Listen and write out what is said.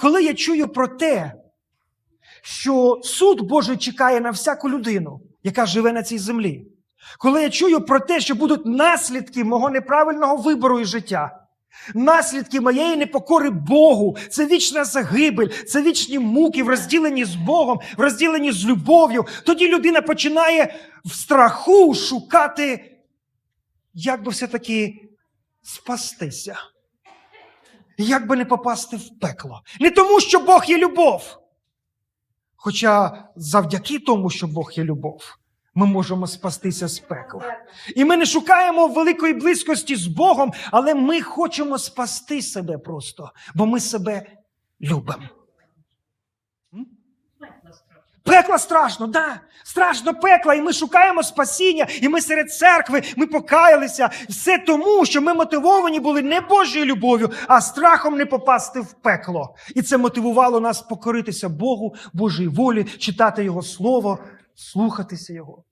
Коли я чую про те, що суд Божий чекає на всяку людину, яка живе на цій землі, коли я чую про те, що будуть наслідки мого неправильного вибору і життя, наслідки моєї непокори Богу, це вічна загибель, це вічні муки в розділенні з Богом, в розділенні з любов'ю, тоді людина починає в страху шукати, як би все-таки спастися. Як би не попасти в пекло. Не тому, що Бог є любов. Хоча завдяки тому, що Бог є любов, ми можемо спастися з пекла. І ми не шукаємо великої близькості з Богом, але ми хочемо спасти себе просто, бо ми себе любимо. М? Пекла страшно, да. Страшно пекла, і ми шукаємо спасіння, і ми серед церкви, ми покаялися. Все тому, що ми мотивовані були не Божою любов'ю, а страхом не попасти в пекло. І це мотивувало нас покоритися Богу, Божій волі, читати Його Слово, слухатися Його.